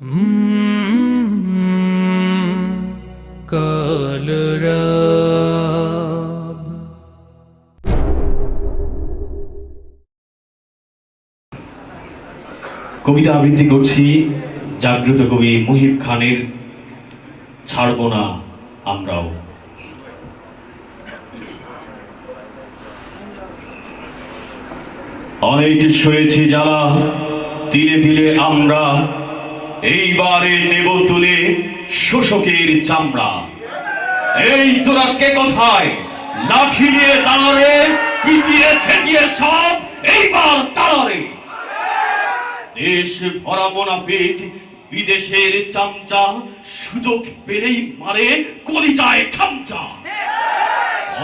কবিতা আবৃত্তি করছি জাগ্রত কবি মুহিব খানের ছাড়ব না আমরাও। অনেক সয়েছি জ্বালা, তিলে তিলে আমরা এইবারে নেব তুলে শোষকের চামড়া। এই তোরা কে কোথায়? লাঠি নিয়ে দাঁড়ারে পিটিয়ে ছেটিয়ে সব এইবার তাড়ারে দেশ ভরা মোনাফিক বিদেশের চামচা, সুযোগ পেলেই মারে, কলিজায় খামচা।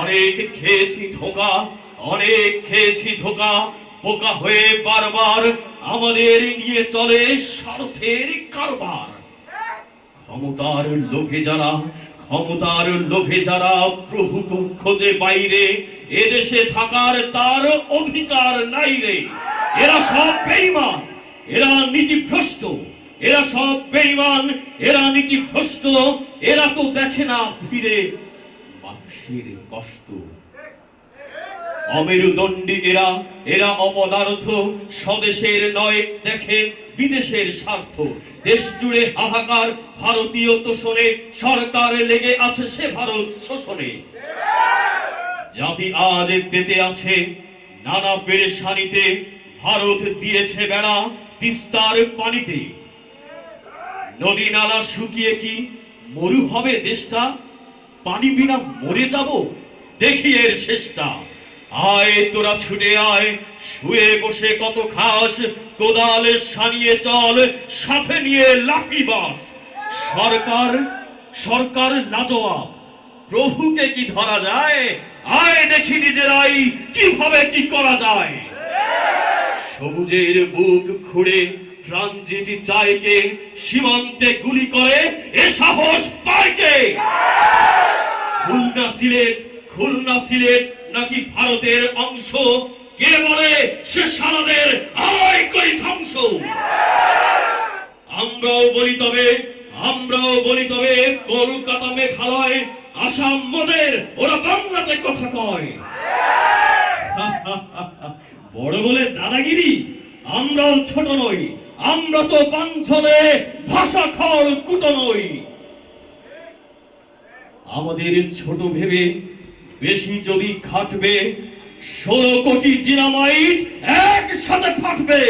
অনেক খেয়েছি ধোকা, অনেক খেয়েছি ধোকা, বোকা হয়ে বারবার আমাদের নিয়ে চলে স্বার্থের কারবার। ক্ষমতার লোভে যারা, ক্ষমতার লোভে যারা প্রভু খোঁজে বাইরে, এদেশে থাকার তার অধিকার নাই রে। এরা সব বেইমান এরা নীতিভ্রষ্ট, এরা সব বেইমান এরা নীতিভ্রষ্ট, এরা তো দেখে না ফিরে মানুষের কষ্ট। অমেরুদণ্ডী এরা এরা অপদার্থ। স্বদেশের নয়, দেখে বিদেশের স্বার্থ। দেশ জুড়ে হাহাকার, ভারতীয় তোষণে সরকার লেগে আছে সে ভারত শোষণে। জাতি আজ পেতে আছে, নানা পেরেশানিতে ভারত দিয়েছে বেড়া তিস্তার পানিতে। নদী নালা শুকিয়ে কি মরু হবে দেশটা? পানি বিনা মরে যাব? দেখি এর শেষটা। আয়, তোরা ছুটে আয়। শুয়ে বসে কত খাস, কোদালে সারিয়ে চল, সাথে নিয়ে লাঠি বাস। সরকার সরকার লাজবাব প্রভুকে কি ধরা যায়? আয় দেখি নিজেরাই, কীভাবে কি করা যায়? সবুজের বুক খুঁড়ে ট্রানজিটি চাইকে, সীমান্তে গুলি করে, এ সাহস পায় কে? খুলনা সিলেট খুলনা সিলেট নাকি ভারতের অংশ? কে বলে সে সারাদের আয় করি ধ্বংস? আমরাও বলি তবে, আমরাও বলি তবে কলকাতা মেঘালয়, আসাম মোদের, ওরা বাংলাতে কথা কয়। বড় বলে দাদাগিরি, আমরাও ছোট নই, আমরা তো পাঞ্চলে ভাষা খড় কুটো নই। আমাদের ছোট ভেবে বেশি যদি খাটবে, ষোলো কোটি ডিনামাইট একসাথে ফাটবে।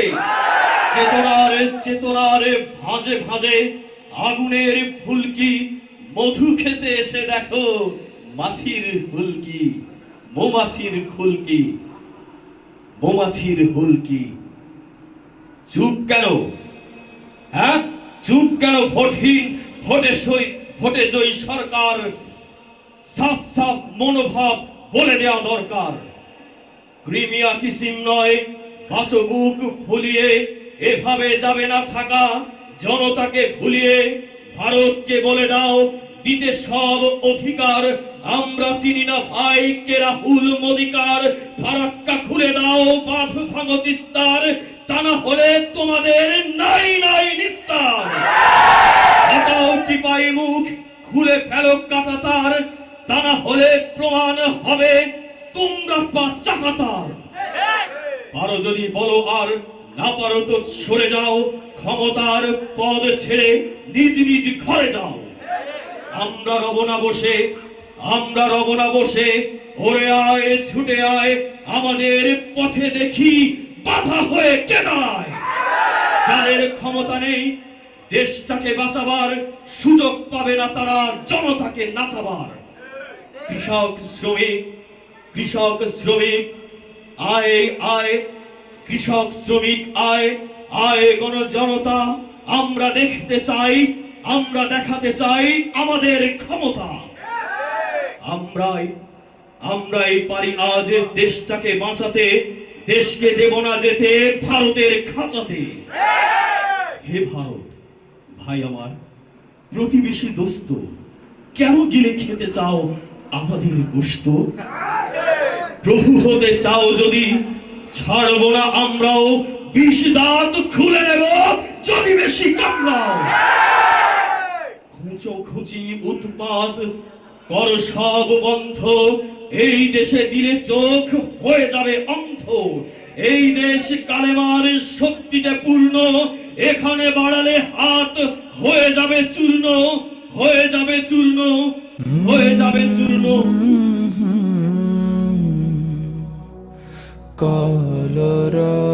চেতনার চেতনার ভাঁজে ভাঁজে আগুনের ফুলকি মধু খেতে এসে দেখো, মাছির হুলকি মৌমাছির ফুলকি, মৌমাছির হুলকি চুপ কেন? হ্যাঁ? চুপ কেন? ভোটহীন, ভোটে সই, ভোটে জয়ী সরকার সাফ সাফ মনোভাব বলে দেওয়া দরকার। ক্রিমিয়া কিসিম নয় বাঁচো বুক ফুলিয়ে এভাবে যাবে না থাকা, জনতাকে ভুলিয়ে ভারতকে বলে দাও, দিতে সব অধিকার। আমরা চিনি না ভাই, কে রাহুল মোদিকার, ফারাক্কা খুলে দাও, বাঁধ ভাঙো তিস্তার, তা না হলে তোমাদের নাই নাই নিস্তার। হটাও টিপাই মুখ, খুলে ফেলো কাটা তার তা না হলে প্রমাণ হবে তোমরা বাচ্চা কাতার পারো যদি বলো আর না পারো সরে যাও, ক্ষমতার পদ ছেড়ে নিজ নিজ ঘরে যাও। আমরা রব না বসে, আমরা রব না বসে, ওরে আয়, ছুটে আয়, আমাদের পথে দেখি বাধা হয়ে কে যাদের ক্ষমতা নেই, দেশটাকে বাঁচাবার সুযোগ পাবে না তারা, জনতাকে নাচাবার। কৃষক শ্রমিক কৃষক শ্রমিক, আয় আয় কৃষক শ্রমিক আয় আয় গণ জনতা আমরা দেখতে চাই, আমরা দেখাতে চাই আমাদের ক্ষমতা। আমরাই আমরাই পারি আজ দেশটাকে বাঁচাতে, দেশকে দেব না যেতে, ভারতের খাঁচাতে। হে ভারত, ভাই আমার, প্রতিবেশী দোস্ত, কেন গিলে খেতে চাও আমাদের গোস্ত প্রভু হতে চাও যদি ছাড়বো না আমরাও, বিষ দাঁত খুলে নেব, যদি বেশি কামড়াও। খুঁচোখুচি উৎপাদ কর সব বন্ধ এই দেশে দিলে চোখ হয়ে যাবে অন্ধ। এই দেশ কালেমার শক্তিতে পূর্ণ, এখানে বাড়ালে হাত হয়ে যাবে চূর্ণ, হয়ে যাবে চূর্ণ, হয়ে যাবে চূর্ণ। কলরা